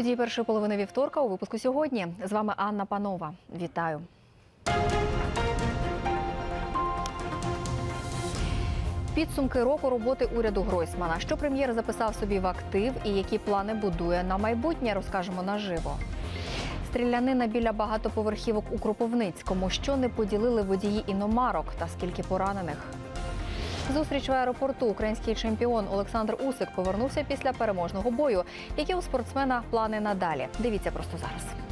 Події першої половини вівторка у випуску сьогодні. З вами Анна Панова. Вітаю. Підсумки року роботи уряду Гройсмана. Що прем'єр записав собі в актив і які плани будує на майбутнє, розкажемо наживо. Стрілянина біля багатоповерхівок у Кропивницькому. Що не поділили водії іномарок та скільки поранених? Зустріч в аеропорту український чемпіон Олександр Усик повернувся після переможного бою. Які у спортсмена плани надалі? Дивіться просто зараз.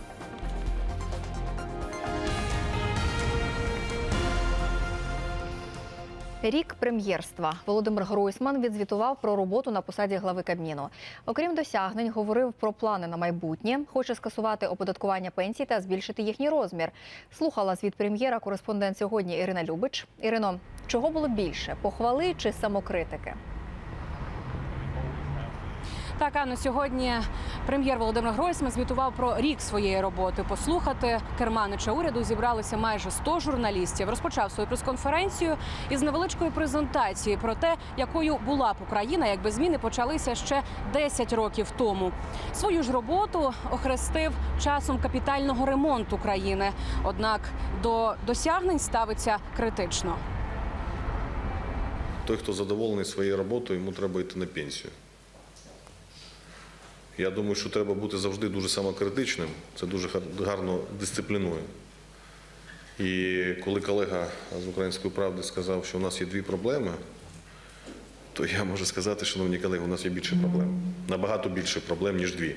Рік прем'єрства Володимир Гройсман відзвітував про роботу на посаді глави Кабміну. Окрім досягнень, говорив про плани на майбутнє. Хоче скасувати оподаткування пенсій та збільшити їхній розмір. Слухала звіт прем'єра кореспондент сьогодні Ірина Любич. Ірино, чого було більше похвали чи самокритики? Так, Анно, сьогодні прем'єр Володимир Гройсман звітував про рік своєї роботи. Послухати керманича уряду зібралися майже 100 журналістів. Розпочав свою прес-конференцію із невеличкої презентації про те, якою була б Україна, якби зміни почалися ще 10 років тому. Свою ж роботу охрестив часом капітального ремонту країни. Однак до досягнень ставиться критично. Той, хто задоволений своєю роботою, йому треба йти на пенсію. Я думаю, що треба бути завжди дуже самокритичним. Це дуже гар- гарно дисциплінує. І коли колега з української правди сказав, що у нас є дві проблеми, то я можу сказати, шановні колеги, у нас є більше проблем. Набагато більше проблем, ніж дві.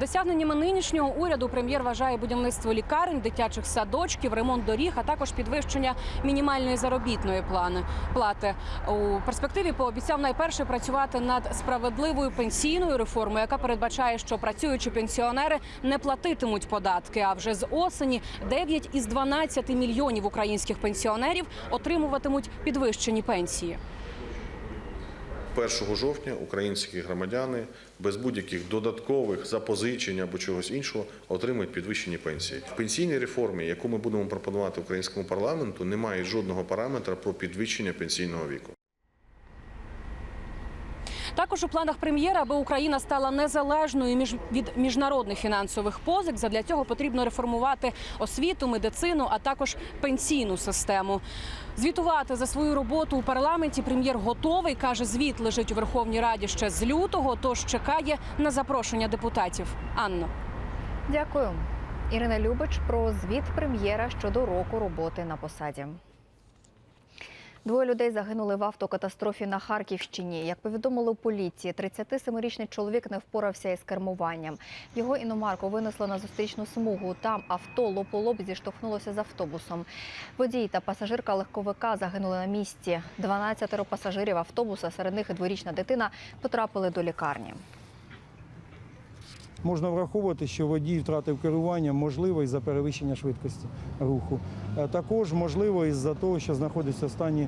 Досягненнями нинішнього уряду прем'єр вважає будівництво лікарень, дитячих садочків, ремонт доріг, а також підвищення мінімальної заробітної плати. У перспективі пообіцяв найперше працювати над справедливою пенсійною реформою, яка передбачає, що працюючі пенсіонери не платитимуть податки. А вже з осені 9 із 12 мільйонів українських пенсіонерів отримуватимуть підвищені пенсії. 1 жовтня українські громадяни без будь-яких додаткових запозичень або чогось іншого отримають підвищені пенсії. В пенсійній реформі, яку ми будемо пропонувати українському парламенту, немає жодного параметра про підвищення пенсійного віку. Також у планах прем'єра, аби Україна стала незалежною від міжнародних фінансових позик. Задля цього потрібно реформувати освіту, медицину, а також пенсійну систему. Звітувати за свою роботу у парламенті прем'єр готовий. каже, звіт лежить у Верховній Раді ще з лютого, тож чекає на запрошення депутатів. Анно. Дякую. Ірина Любич про звіт прем'єра щодо року роботи на посаді. Двоє людей загинули в автокатастрофі на Харківщині. Як повідомили у поліції, 37-річний чоловік не впорався із кермуванням. Його іномарку винесло на зустрічну смугу. Там авто лоб зіштовхнулося з автобусом. Водій та пасажирка легковика загинули на місці. 12 пасажирів автобуса, серед них і дворічна дитина, потрапили до лікарні. Можна враховувати, що водій втратив керування, можливо, із-за перевищення швидкості руху. Е, Також можливо із-за того, що знаходиться в стані,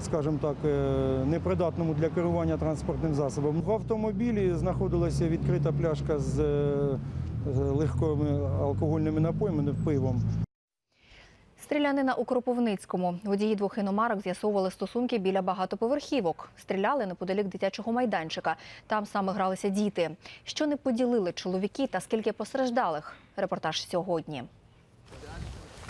скажімо так, е, непридатному для керування транспортним засобом. В автомобілі знаходилася відкрита пляшка з е, легкими алкогольними напоями, пивом. Стрілянина у Кропивницькому. Водії двох іномарок з'ясовували стосунки біля багатоповерхівок. Стріляли неподалік дитячого майданчика. Там саме гралися діти. Що не поділили чоловіки та скільки постраждалих? Репортаж сьогодні.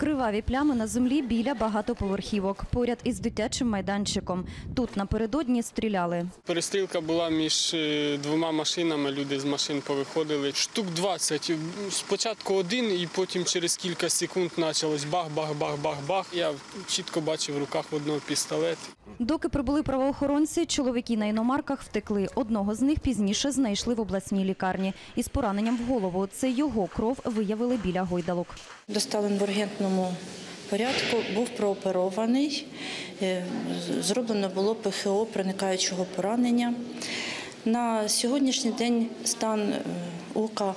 Криваві плями на землі біля багатоповерхівок, поряд із дитячим майданчиком. Тут напередодні стріляли. Перестрілка була між е, двома машинами. Люди з машин повиходили. Штук 20. Спочатку один, і потім через кілька секунд почалось бах-бах-бах-бах-бах. Я чітко бачив в руках одного пістолет. Доки прибули правоохоронці, чоловіки на іномарках втекли. Одного з них пізніше знайшли в обласній лікарні із пораненням в голову. Це його кров виявили біля гойдалок. Доставлен в ургентному порядку, був прооперований. Е, з- Зроблено було ПХО проникаючого поранення. На сьогоднішній день стан е, ока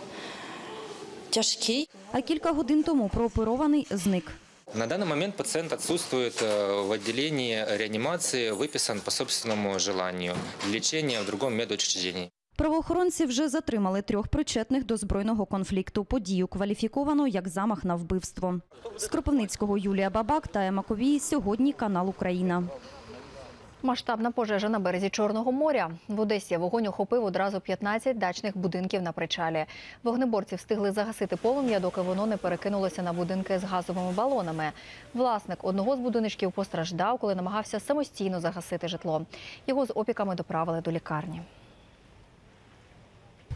тяжкий. А кілька годин тому прооперований зник. На данный момент пациент отсутствует э, в отделении реанимации, выписан по собственному желанию для лечения в другом медучреждении. Правоохоронці вже затримали трьох причетних до збройного конфлікту. Подію кваліфіковано як замах на вбивство. З Кропивницького Юлія Бабак та Ема. Сьогодні канал Україна. Масштабна пожежа на березі Чорного моря. В Одесі вогонь охопив одразу 15 дачних будинків на причалі. Вогнеборці встигли загасити полум'я, доки воно не перекинулося на будинки з газовими балонами. Власник одного з будиночків постраждав, коли намагався самостійно загасити житло. Його з опіками доправили до лікарні.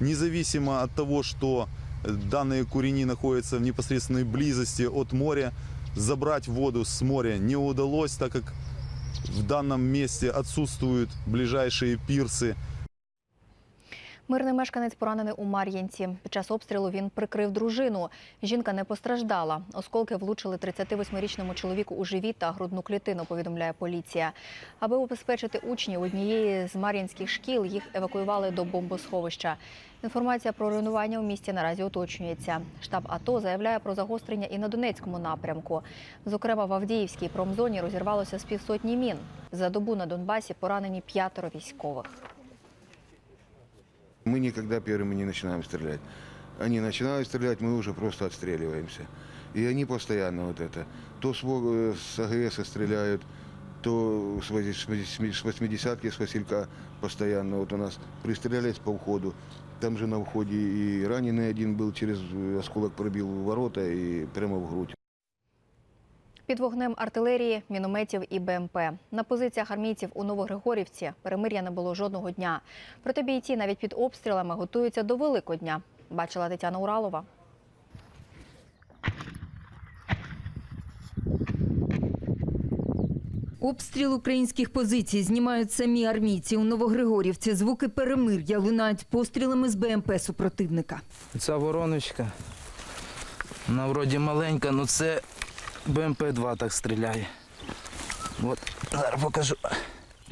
Независимо от того, что данные курени находятся в непосредственной близости от моря, забрать воду с моря не удалось, так как в данном месте отсутствуют ближайшие пирсы. Мирний мешканець поранений у Мар'їнці. Під час обстрілу він прикрив дружину. Жінка не постраждала. Осколки влучили 38-річному чоловіку у живіт та грудну клітину, повідомляє поліція. Аби убезпечити учнів однієї з мар'їнських шкіл, їх евакуювали до бомбосховища. Інформація про руйнування у місті наразі уточнюється. Штаб АТО заявляє про загострення і на Донецькому напрямку. Зокрема, в Авдіївській промзоні розірвалося з півсотні мін. За добу на Донбасі поранені п'ятеро військових. Мы никогда первыми не начинаем стрелять. Они начинают стрелять, мы уже просто отстреливаемся. И они постоянно вот это. То с, Во- э, с АГС стреляют, то с вози- с вози- с 80-ки, с Василька постоянно. Вот у нас пристрелялись по входу. Там же на входе и раненый один был, через э, осколок пробил ворота и прямо в грудь. Під вогнем артилерії, мінометів і БМП. На позиціях армійців у Новогригорівці перемир'я не було жодного дня. Проте бійці навіть під обстрілами готуються до Великодня. Бачила Тетяна Уралова. Обстріл українських позицій знімають самі армійці у Новогригорівці. Звуки перемир'я лунають пострілами з БМП супротивника. Ця вороночка, вона вроді маленька, але це БМП-2 так стріляє. От, зараз покажу.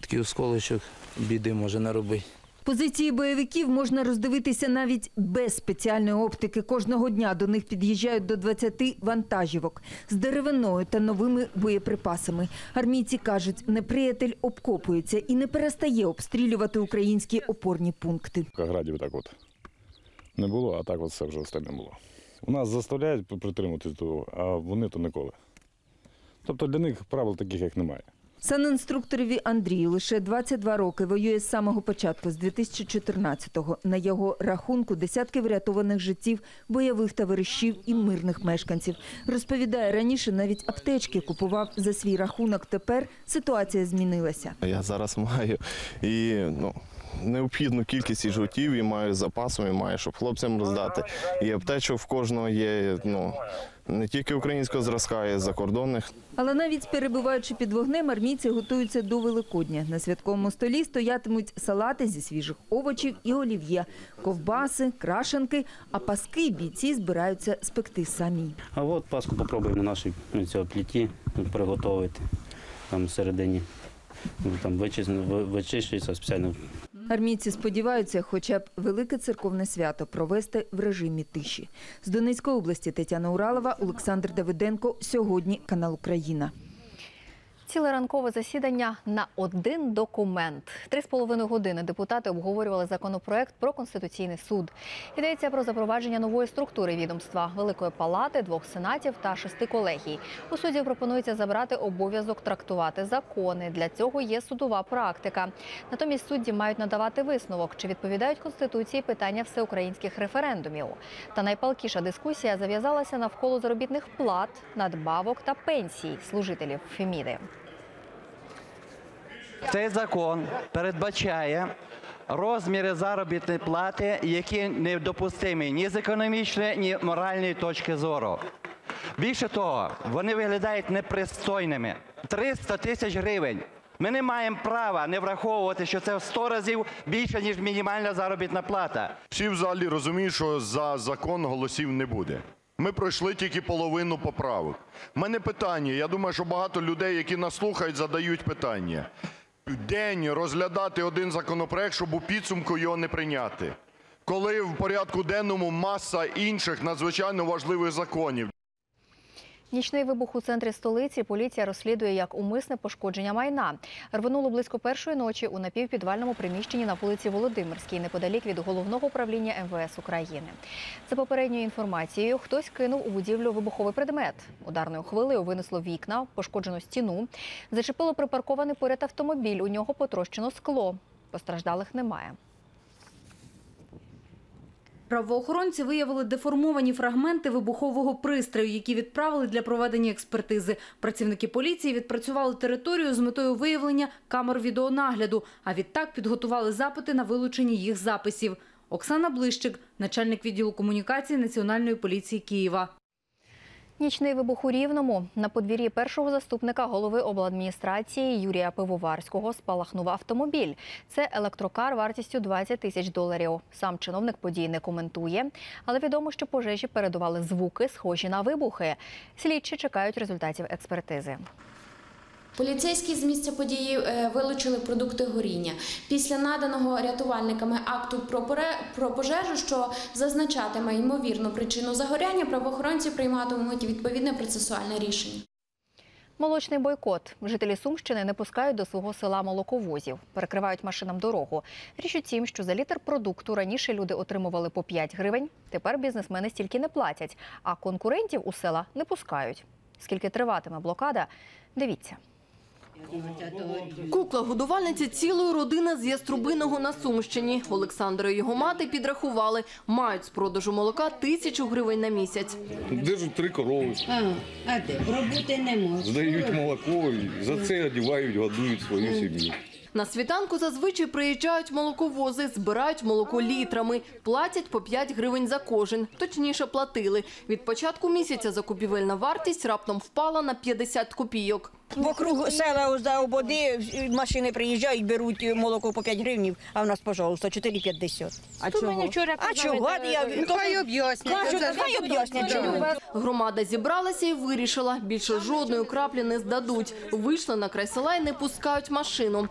Такий осколочок біди може наробити. Позиції бойовиків можна роздивитися навіть без спеціальної оптики. Кожного дня до них під'їжджають до 20 вантажівок з деревиною та новими боєприпасами. Армійці кажуть, неприятель обкопується і не перестає обстрілювати українські опорні пункти. Каградів так от не було, а так от все вже остальне було. У нас заставляють притримуватись того, а вони то ніколи. Тобто для них правил таких як немає. Санінструкторові Андрію лише 22 роки воює з самого початку, з 2014-го. На його рахунку десятки врятованих життів, бойових товаришів і мирних мешканців. Розповідає, раніше навіть аптечки купував за свій рахунок. Тепер ситуація змінилася. Я зараз маю і ну, необхідну кількість і жгутів, і маю з запасом, і маю, щоб хлопцям роздати. І аптечок в кожного є ну, не тільки українського зразка, а й закордонних. Але навіть перебуваючи під вогнем, армійці готуються до Великодня. На святковому столі стоятимуть салати зі свіжих овочів і олів'є, ковбаси, крашенки, а паски бійці збираються спекти самі. А от паску попробуємо на нашій ну, пліті приготувати. Там всередині ну, там вичищується спеціально Армійці сподіваються, хоча б велике церковне свято провести в режимі тиші. З Донецької області Тетяна Уралова, Олександр Давиденко. Сьогодні канал Україна. Ціле ранкове засідання на один документ. Три з половиною години депутати обговорювали законопроект про конституційний суд. Йдеться про запровадження нової структури відомства Великої палати, двох сенатів та шести колегій. У суді пропонується забрати обов'язок трактувати закони. Для цього є судова практика. Натомість судді мають надавати висновок, чи відповідають конституції питання всеукраїнських референдумів. Та найпалкіша дискусія зав'язалася навколо заробітних плат, надбавок та пенсій служителів Феміди. Цей закон передбачає розміри заробітної плати, які недопустимі ні з економічної, ні моральної точки зору. Більше того, вони виглядають непристойними. 300 тисяч гривень. Ми не маємо права не враховувати, що це в 100 разів більше, ніж мінімальна заробітна плата. Всі в залі розуміють, що за закон голосів не буде. Ми пройшли тільки половину поправок. У мене питання, я думаю, що багато людей, які нас слухають, задають питання. День розглядати один законопроект, щоб у підсумку його не прийняти. Коли в порядку денному маса інших надзвичайно важливих законів. Нічний вибух у центрі столиці поліція розслідує як умисне пошкодження майна. Рвонуло близько першої ночі у напівпідвальному приміщенні на вулиці Володимирській, неподалік від головного управління МВС України. За попередньою інформацією, хтось кинув у будівлю вибуховий предмет. Ударною хвилею винесло вікна, пошкоджену стіну, зачепило припаркований поряд автомобіль. У нього потрощено скло. Постраждалих немає. Правоохоронці виявили деформовані фрагменти вибухового пристрою, які відправили для проведення експертизи. Працівники поліції відпрацювали територію з метою виявлення камер відеонагляду, а відтак підготували запити на вилучення їх записів. Оксана Блищик, начальник відділу комунікації Національної поліції Києва. Нічний вибух у Рівному. На подвір'ї першого заступника голови обладміністрації Юрія Пивоварського спалахнув автомобіль. Це електрокар вартістю 20 тисяч доларів. Сам чиновник подій не коментує, але відомо, що пожежі передували звуки, схожі на вибухи. Слідчі чекають результатів експертизи. Поліцейські з місця події е, вилучили продукти горіння. Після наданого рятувальниками акту про, пожежу, що зазначатиме ймовірну причину загоряння, правоохоронці прийматимуть відповідне процесуальне рішення. Молочний бойкот. Жителі Сумщини не пускають до свого села молоковозів, перекривають машинам дорогу. Річ у тім, що за літр продукту раніше люди отримували по 5 гривень. Тепер бізнесмени стільки не платять, а конкурентів у села не пускають. Скільки триватиме блокада? Дивіться. Кукла годувальниця цілої родини з Яструбиного на Сумщині. Олександра і його мати підрахували, мають з продажу молока тисячу гривень на місяць. Держать три корови, А, а де? Роботи не можна. здають молоко і за це одягають, годують свою сім'ю. На світанку зазвичай приїжджають молоковози, збирають молоко літрами, платять по 5 гривень за кожен. Точніше, платили. Від початку місяця закупівельна вартість раптом впала на 50 копійок. Вокруг села за ободи машини приїжджають, беруть молоко по 5 гривнів, а в нас, пожалуйста, 4,50. А чого? А чого? Я... Хай об'яснять. Хай об'яснять. Громада зібралася і вирішила, більше жодної краплі не здадуть. Вийшли на край села і не пускають машину.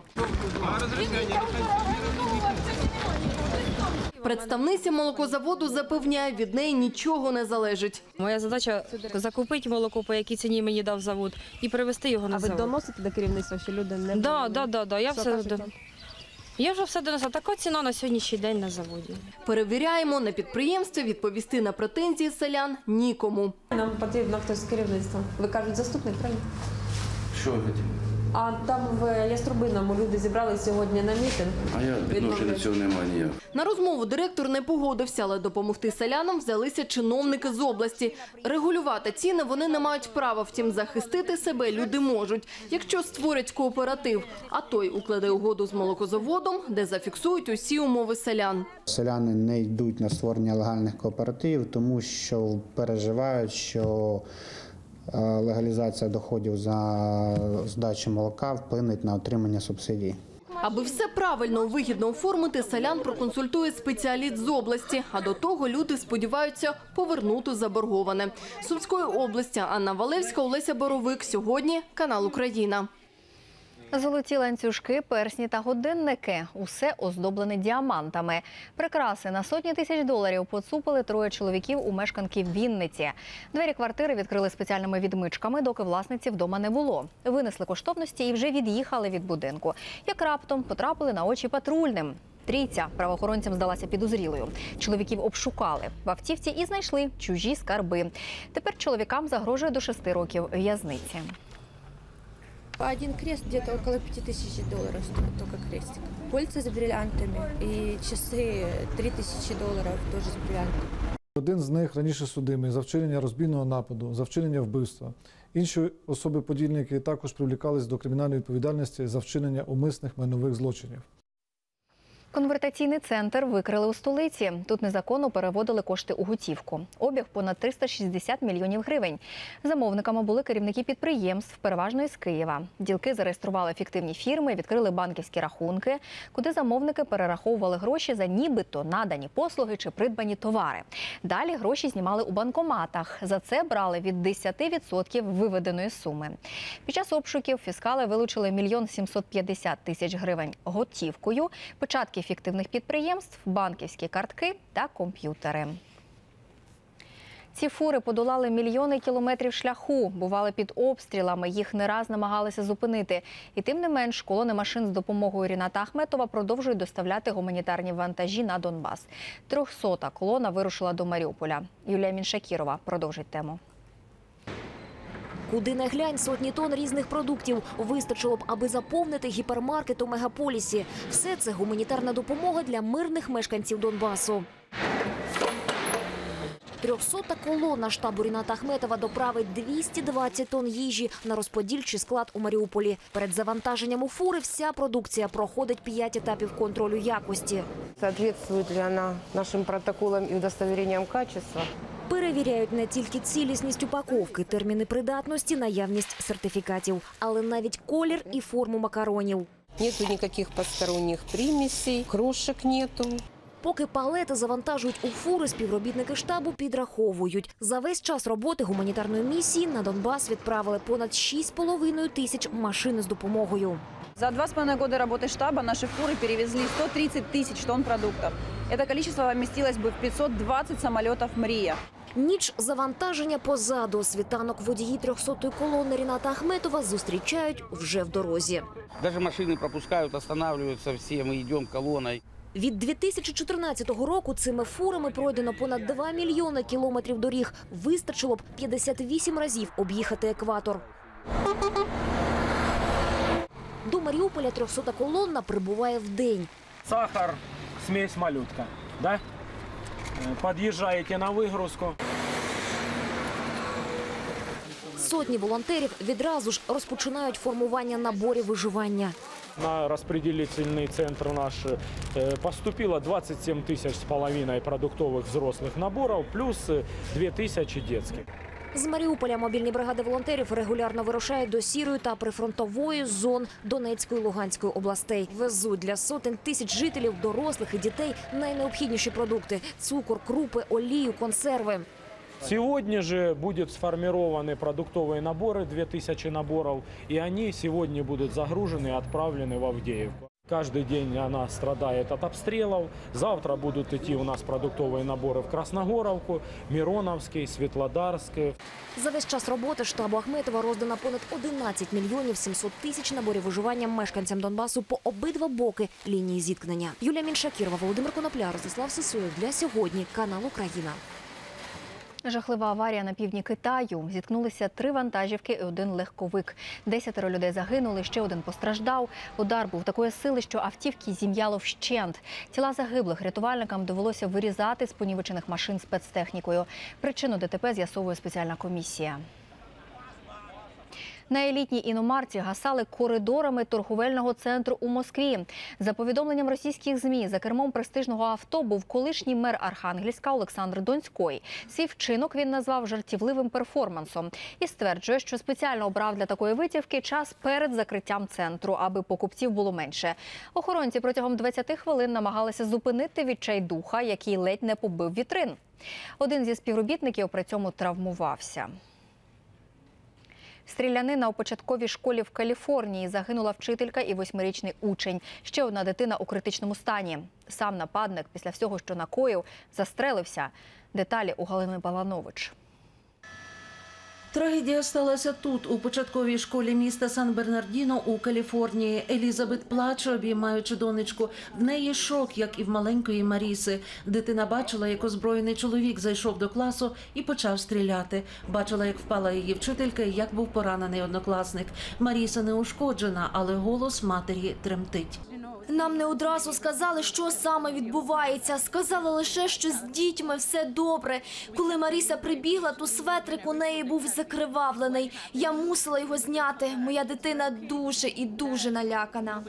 Представниця молокозаводу запевняє, від неї нічого не залежить. Моя задача закупити молоко, по якій ціні мені дав завод, і привезти його на А ви доносите до керівництва, що люди не Да, да, да, да. Я все вам? Я вже все донесла. Така ціна на сьогоднішній день на заводі. Перевіряємо на підприємстві, відповісти на претензії селян нікому. Нам потрібно хтось з керівництва. Ви кажуть, заступник, правильно? Що ви хотіли? А там в Яструбиному люди зібрались сьогодні на мітинг. А я відношення до цього немає ніяк. На розмову директор не погодився, але допомогти селянам взялися чиновники з області. Регулювати ціни вони не мають права, втім захистити себе люди можуть, якщо створять кооператив. А той укладе угоду з молокозаводом, де зафіксують усі умови селян. Селяни не йдуть на створення легальних кооперативів, тому що переживають, що легалізація доходів за здачу молока вплинуть на отримання субсидій. Аби все правильно вигідно оформити, селян проконсультує спеціаліст з області. А до того люди сподіваються повернути заборговане. Сумської області Анна Валевська, Олеся Боровик. Сьогодні канал Україна. Золоті ланцюжки, персні та годинники – усе оздоблене діамантами. Прикраси на сотні тисяч доларів поцупили троє чоловіків у мешканки Вінниці. Двері квартири відкрили спеціальними відмичками, доки власниці вдома не було. Винесли коштовності і вже від'їхали від будинку. Як раптом потрапили на очі патрульним. Трійця правоохоронцям здалася підозрілою. Чоловіків обшукали в автівці і знайшли чужі скарби. Тепер чоловікам загрожує до шести років в'язниці. Один крест где-то около 5000 долларов стоит, только крестик. Кольца с бриллиантами и часы 3000 долларов тоже с бриллиантами. Один з них раніше судимий за вчинення розбійного нападу, за вчинення вбивства. Інші особи-подільники також привлікались до кримінальної відповідальності за вчинення умисних майнових злочинів. Конвертаційний центр викрили у столиці. Тут незаконно переводили кошти у готівку. Обіг понад 360 мільйонів гривень. Замовниками були керівники підприємств, переважно із Києва. Ділки зареєстрували фіктивні фірми, відкрили банківські рахунки, куди замовники перераховували гроші за нібито надані послуги чи придбані товари. Далі гроші знімали у банкоматах. За це брали від 10% виведеної суми. Під час обшуків фіскали вилучили мільйон 750 тисяч гривень готівкою, початки фіктивних підприємств, банківські картки та комп'ютери. Ці фури подолали мільйони кілометрів шляху, бували під обстрілами. Їх не раз намагалися зупинити. І тим не менш, колони машин з допомогою Ріната Ахметова продовжують доставляти гуманітарні вантажі на Донбас. Трьохсота колона вирушила до Маріуполя. Юлія Міншакірова продовжить тему. Куди не глянь, сотні тонн різних продуктів вистачило б, аби заповнити гіпермаркет у мегаполісі. Все це гуманітарна допомога для мирних мешканців Донбасу. Трьохсота колона штабу Ріната Ахметова доправить 220 тонн їжі на розподільчий склад у Маріуполі. Перед завантаженням у фури вся продукція проходить п'ять етапів контролю якості. Соответствует ли она нашим протоколам и удостоверениям качества? Перевіряють не тільки цілісність упаковки, терміни придатності, наявність сертифікатів, але навіть колір і форму макаронів. Нету никаких посторонних примесей, крошек нету. Поки палети завантажують у фури, співробітники штабу підраховують. За весь час роботи гуманітарної місії на Донбас відправили понад 6,5 тисяч машин з допомогою. За два с половиной года работы штаба наши фуры перевезли 130 тысяч тонн продуктов. Это количество вместилось бы в 520 самолетов «Мрия». Ніч завантаження позаду. Світанок водії 300-ї колони Ріната Ахметова зустрічають вже в дорозі. Даже машины пропускают, останавливаются все, мы идем колонной. Від 2014 року цими фурами пройдено понад 2 мільйони кілометрів доріг. Вистачило б 58 разів об'їхати екватор. До Маріуполя 300 колонна прибуває в день. Сахар, смесь малютка, да? Э, Подъезжаете на выгрузку. Сотні волонтерів відразу ж розпочинають формування наборів виживання. На распределительный центр наш э, поступило 27 тысяч с половиной продуктовых взрослых наборов, плюс э, 2 тысячи детских. З Маріуполя мобільні бригади волонтерів регулярно вирушають до сірої та прифронтової зон Донецької і Луганської областей. Везуть для сотень тисяч жителів, дорослих і дітей найнеобхідніші продукти: цукор, крупи, олію, консерви. Сегодня же будут сформированы продуктовые наборы, 2000 наборов, и они сегодня будут загружены и отправлены в Авдеевку. Каждый день она страдает от обстрелов. Завтра будут идти у нас продуктовые наборы в Красногоровку, Мироновский, Светлодарский. За весь час роботи штабу Ахметова роздано понад 11 мільйонів 700 тисяч наборів виживання мешканцям Донбасу по обидва боки лінії зіткнення. Юлія Міншакірова, Володимир Конопля, Ростислав Сисоєв. Для сьогодні канал Україна. Жахлива аварія на півдні Китаю. Зіткнулися три вантажівки і один легковик. Десятеро людей загинули, ще один постраждав. Удар був такої сили, що автівки зім'яло вщент. Тіла загиблих рятувальникам довелося вирізати з понівечених машин спецтехнікою. Причину ДТП з'ясовує спеціальна комісія. На елітній іномарці гасали коридорами торговельного центру у Москві. За повідомленням російських змі, за кермом престижного авто був колишній мер Архангельська Олександр Донський. Свій вчинок він назвав жартівливим перформансом і стверджує, що спеціально обрав для такої витівки час перед закриттям центру, аби покупців було менше. Охоронці протягом 20 хвилин намагалися зупинити відчайдуха, який ледь не побив вітрин. Один зі співробітників при цьому травмувався. Стрілянина у початковій школі в Каліфорнії загинула вчителька і восьмирічний учень. Ще одна дитина у критичному стані. Сам нападник після всього, що накоїв, застрелився. Деталі у Галини Баланович. Трагедія сталася тут, у початковій школі міста Сан-Бернардіно у Каліфорнії. Елізабет плаче, обіймаючи донечку. В неї шок, як і в маленької Маріси. Дитина бачила, як озброєний чоловік зайшов до класу і почав стріляти. Бачила, як впала її вчителька і як був поранений однокласник. Маріса не ушкоджена, але голос матері тремтить. Нам не одразу сказали, що саме відбувається. Сказали лише, що з дітьми все добре. Коли Маріса прибігла, то светрик у неї був закривавлений. Я мусила його зняти. Моя дитина дуже і дуже налякана.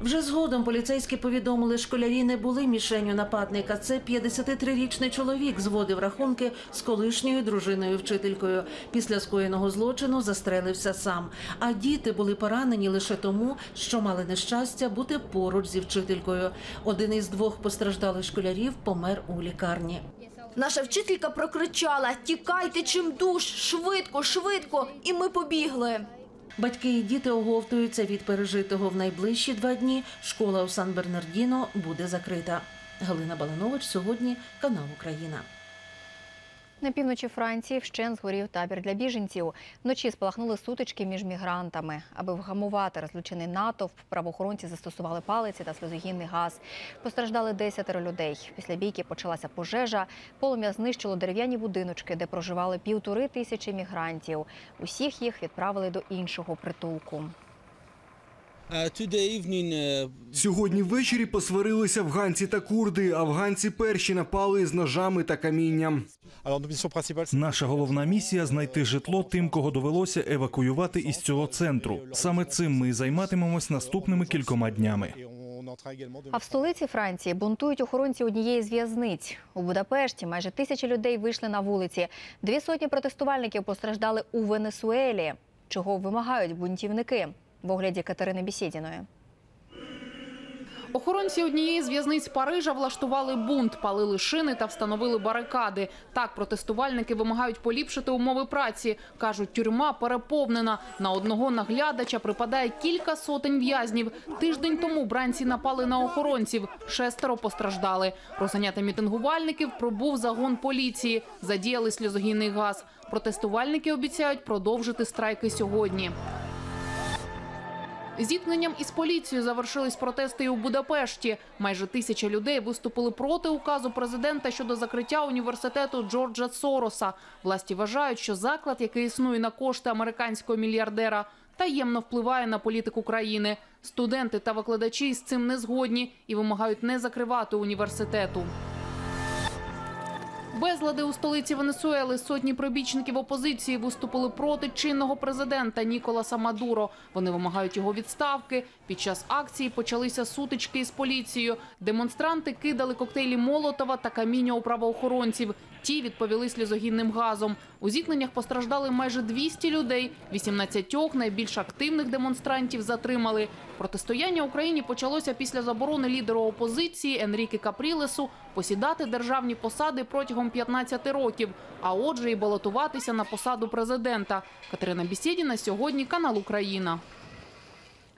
Вже згодом поліцейські повідомили, школярі не були мішенню нападника. Це 53-річний чоловік зводив рахунки з колишньою дружиною вчителькою. Після скоєного злочину застрелився сам. А діти були поранені лише тому, що мали нещастя бути поруч зі вчителькою. Один із двох постраждалих школярів помер у лікарні. Наша вчителька прокричала: Тікайте чим душ, швидко, швидко! І ми побігли. Батьки і діти оговтуються від пережитого в найближчі два дні. Школа у Сан-Бернардіно буде закрита. Галина Баланович сьогодні канал Україна. На півночі Франції вщен згорів табір для біженців. Вночі спалахнули сутички між мігрантами. Аби вгамувати розлючений натовп, правоохоронці застосували палиці та сльозогінний газ. Постраждали десятеро людей. Після бійки почалася пожежа. Полум'я знищило дерев'яні будиночки, де проживали півтори тисячі мігрантів. Усіх їх відправили до іншого притулку. Сьогодні ввечері посварилися афганці та курди. Афганці перші напали з ножами та камінням. Наша головна місія знайти житло тим, кого довелося евакуювати із цього центру. Саме цим ми і займатимемось наступними кількома днями. А в столиці Франції бунтують охоронці однієї з в'язниць. У Будапешті майже тисячі людей вийшли на вулиці. Дві сотні протестувальників постраждали у Венесуелі. Чого вимагають бунтівники? В огляді Катерини Бісєдіної. Охоронці однієї з в'язниць Парижа влаштували бунт, палили шини та встановили барикади. Так протестувальники вимагають поліпшити умови праці. Кажуть, тюрма переповнена. На одного наглядача припадає кілька сотень в'язнів. Тиждень тому бранці напали на охоронців. Шестеро постраждали. Розганяти мітингувальників пробув загон поліції. Задіяли сльозогінний газ. Протестувальники обіцяють продовжити страйки сьогодні. Зіткненням із поліцією завершились протести і у Будапешті. Майже тисяча людей виступили проти указу президента щодо закриття університету Джорджа Сороса. Власті вважають, що заклад, який існує на кошти американського мільярдера, таємно впливає на політику країни. Студенти та викладачі з цим не згодні і вимагають не закривати університету. Безлади у столиці Венесуели сотні прибічників опозиції виступили проти чинного президента Ніколаса Мадуро. Вони вимагають його відставки. Під час акції почалися сутички із поліцією. Демонстранти кидали коктейлі Молотова та каміння у правоохоронців. Ті відповіли сльозогінним газом. У зіткненнях постраждали майже 200 людей. 18 найбільш активних демонстрантів затримали. Протистояння Україні почалося після заборони лідеру опозиції Енріки Капрілесу посідати державні посади протягом 15 років, а отже, і балотуватися на посаду президента. Катерина Бісєдіна сьогодні канал Україна.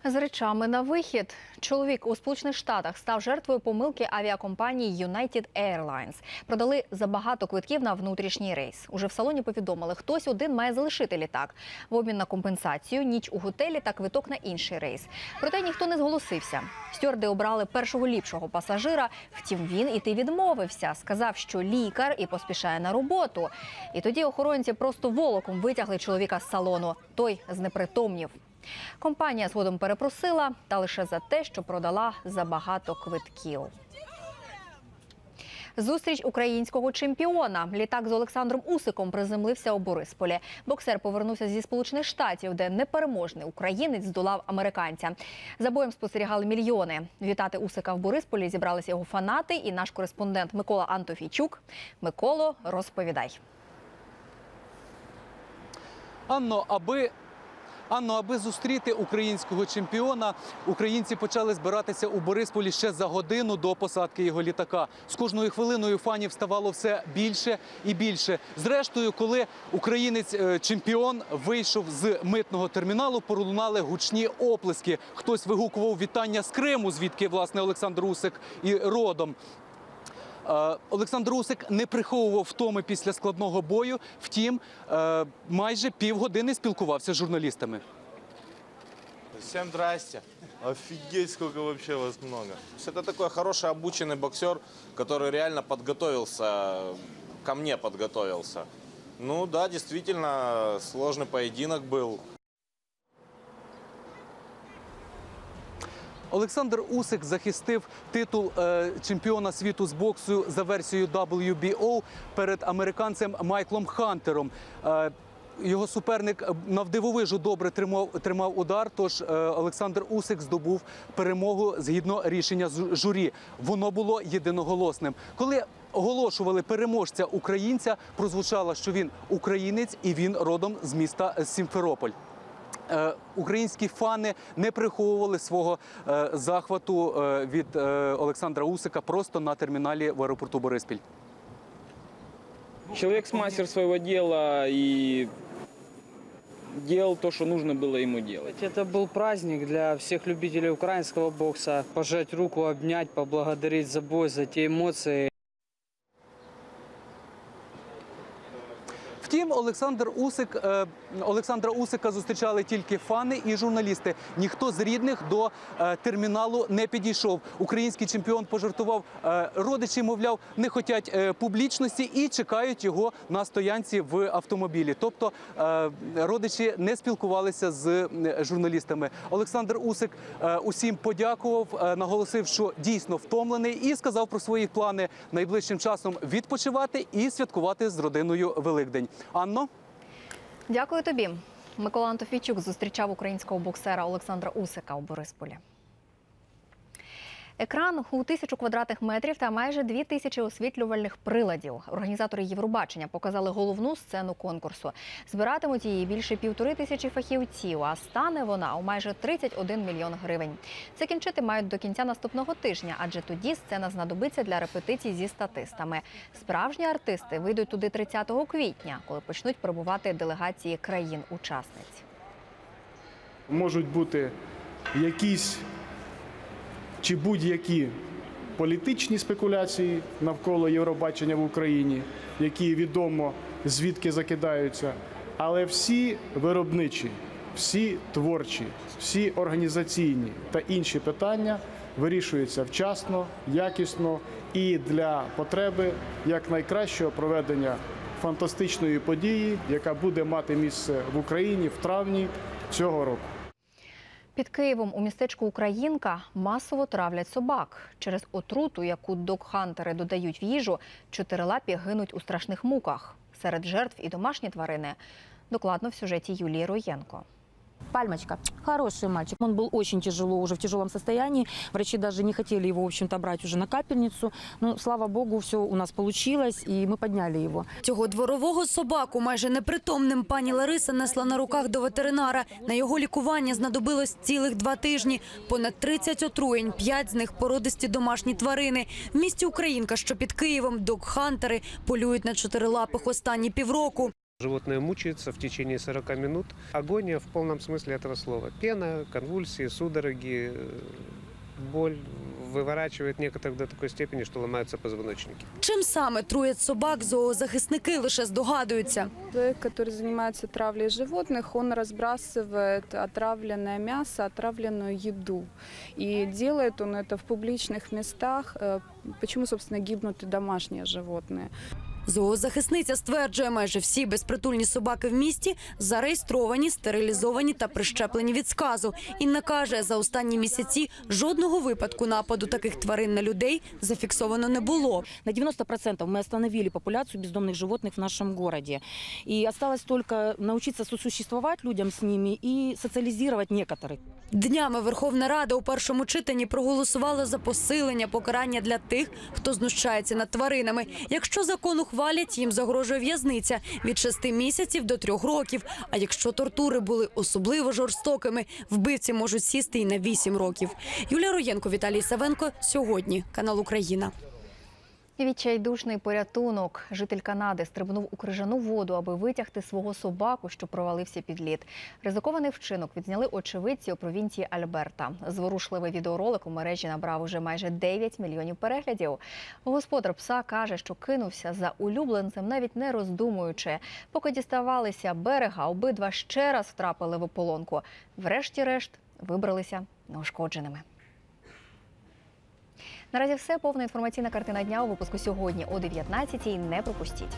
З речами на вихід. Чоловік у Сполучених Штатах став жертвою помилки авіакомпанії United Airlines. Продали забагато квитків на внутрішній рейс. Уже в салоні повідомили, хтось один має залишити літак в обмін на компенсацію, ніч у готелі та квиток на інший рейс. Проте ніхто не зголосився. Стюарди обрали першого ліпшого пасажира. Втім, він іти відмовився. Сказав, що лікар і поспішає на роботу. І тоді охоронці просто волоком витягли чоловіка з салону. Той знепритомнів. Компанія згодом перепросила, та лише за те, що продала забагато квитків. Зустріч українського чемпіона. Літак з Олександром Усиком приземлився у Борисполі. Боксер повернувся зі Сполучених Штатів, де непереможний українець здолав американця. За боєм спостерігали мільйони. Вітати Усика в Борисполі зібралися його фанати і наш кореспондент Микола Антофійчук. Миколо, розповідай. Анно, аби Анно, аби зустріти українського чемпіона, українці почали збиратися у Борисполі ще за годину до посадки його літака. З кожною хвилиною фанів ставало все більше і більше. Зрештою, коли українець е, чемпіон вийшов з митного терміналу, пролунали гучні оплески. Хтось вигукував вітання з Криму, звідки власне Олександр Усик і родом. Е, Олександр Усик не приховував втоми після складного бою. Втім, е, майже півгодини спілкувався з журналістами. Всем здрасте. Офигеть, сколько вообще вас много. То есть Это такой хороший обученный боксер, который реально подготовился, ко мне подготовился. Ну да, действительно, сложный поединок был. Олександр Усик захистив титул е, чемпіона світу з боксу за версією WBO перед американцем Майклом Хантером. Е, його суперник навдивовижу добре тримав, тримав удар. Тож е, Олександр Усик здобув перемогу згідно рішення журі. Воно було єдиноголосним. Коли оголошували переможця українця, прозвучало, що він українець і він родом з міста Сімферополь. Е, Українські фани не приховували свого е, захвату е, від е, Олександра Усика просто на терміналі в аеропорту Бориспіль. Человек мастер своего дела и делал то, что нужно было ему делать. Это был праздник для всех любителей украинского бокса. Пожать руку, обнять, поблагодарить за бой, за те эмоции. Втім, Олександр Усик, е, Олександра Усика зустрічали тільки фани і журналісти. Ніхто з рідних до е, терміналу не підійшов. Український чемпіон пожартував. е, родичі, мовляв, не хочуть е, публічності і чекають його на стоянці в автомобілі. Тобто родичі не спілкувалися з журналістами. Олександр Усик усім подякував, наголосив, що дійсно втомлений, і сказав про свої плани найближчим часом відпочивати і святкувати з родиною Великдень. Анно. Дякую тобі. Микола Антофійчук зустрічав українського боксера Олександра Усика у Борисполі. Екран у тисячу квадратних метрів та майже дві тисячі освітлювальних приладів. Організатори Євробачення показали головну сцену конкурсу. Збиратимуть її більше півтори тисячі фахівців, а стане вона у майже 31 мільйон гривень. Закінчити мають до кінця наступного тижня, адже тоді сцена знадобиться для репетицій зі статистами. Справжні артисти вийдуть туди 30 квітня, коли почнуть прибувати делегації країн-учасниць. можуть бути якісь чи будь-які політичні спекуляції навколо Євробачення в Україні, які відомо звідки закидаються, але всі виробничі, всі творчі, всі організаційні та інші питання вирішуються вчасно, якісно і для потреби якнайкращого проведення фантастичної події, яка буде мати місце в Україні в травні цього року. Під Києвом у містечку Українка масово травлять собак. Через отруту, яку док-хантери додають в їжу, чотирилапі гинуть у страшних муках. Серед жертв і домашні тварини. Докладно в сюжеті Юлії Роєнко. Пальмочка. Хороший мальчик. Он был очень тяжело, уже в тяжелом состоянии. Врачи даже не хотели его, в общем-то, брать уже на капельницу. Но, слава богу, все у нас получилось, и мы подняли его. Цього дворового собаку майже непритомним пані Лариса несла на руках до ветеринара. На його лікування знадобилось цілих два тижні. Понад 30 отруєнь, п'ять з них породисті домашні тварини. В місті Українка, що під Києвом, док-хантери полюють на чотирилапих останні півроку. Животное мучается в течение 40 минут. Агония в полном смысле этого слова. Пена, конвульсии, судороги, э, боль выворачивает некоторых до такой степени, что ломаются позвоночники. Чим саме труять собак зоозахисники лише здогадуються. Человек, который занимается травлей животных, он разбрасывает отравленное мясо, отравленную еду. И делает он это в публичных местах. Э, Почему, собственно, гибнут и домашние животные? Зоозахисниця стверджує, майже всі безпритульні собаки в місті зареєстровані, стерилізовані та прищеплені від сказу. Інна каже, за останні місяці жодного випадку нападу таких тварин на людей зафіксовано не було. На 90% мы остановили популяцию бездомных животных в нашем городе. И осталось только научиться сосуществовать людям с ними и социализировать некоторых. Днями Верховна Рада у першому читанні проголосувала за посилення покарання для тих, хто знущається над тваринами. Якщо закон ухвалять, їм загрожує в'язниця від 6 місяців до 3 років. А якщо тортури були особливо жорстокими, вбивці можуть сісти і на 8 років. Юлія Роєнко, Віталій Савенко. Сьогодні канал Україна. Відчайдушний порятунок. Житель Канади стрибнув у крижану воду, аби витягти свого собаку, що провалився під лід. Ризикований вчинок відзняли очевидці у провінції Альберта. Зворушливий відеоролик у мережі набрав уже майже 9 мільйонів переглядів. Господар пса каже, що кинувся за улюбленцем, навіть не роздумуючи. Поки діставалися берега, обидва ще раз втрапили в ополонку. Врешті-решт вибралися неушкодженими. Наразі все повна інформаційна картина дня у випуску сьогодні о 19-й. Не пропустіть.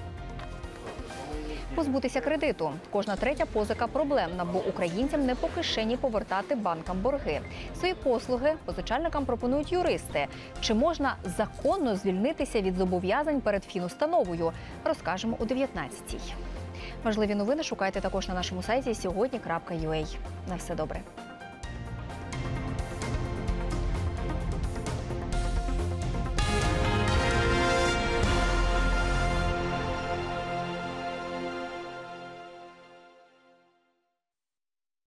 Позбутися кредиту. Кожна третя позика проблемна, бо українцям не по кишені повертати банкам борги. Свої послуги позичальникам пропонують юристи. Чи можна законно звільнитися від зобов'язань перед фінустановою? Розкажемо о 19-й. Важливі новини шукайте також на нашому сайті сьогодні.ua. На все добре.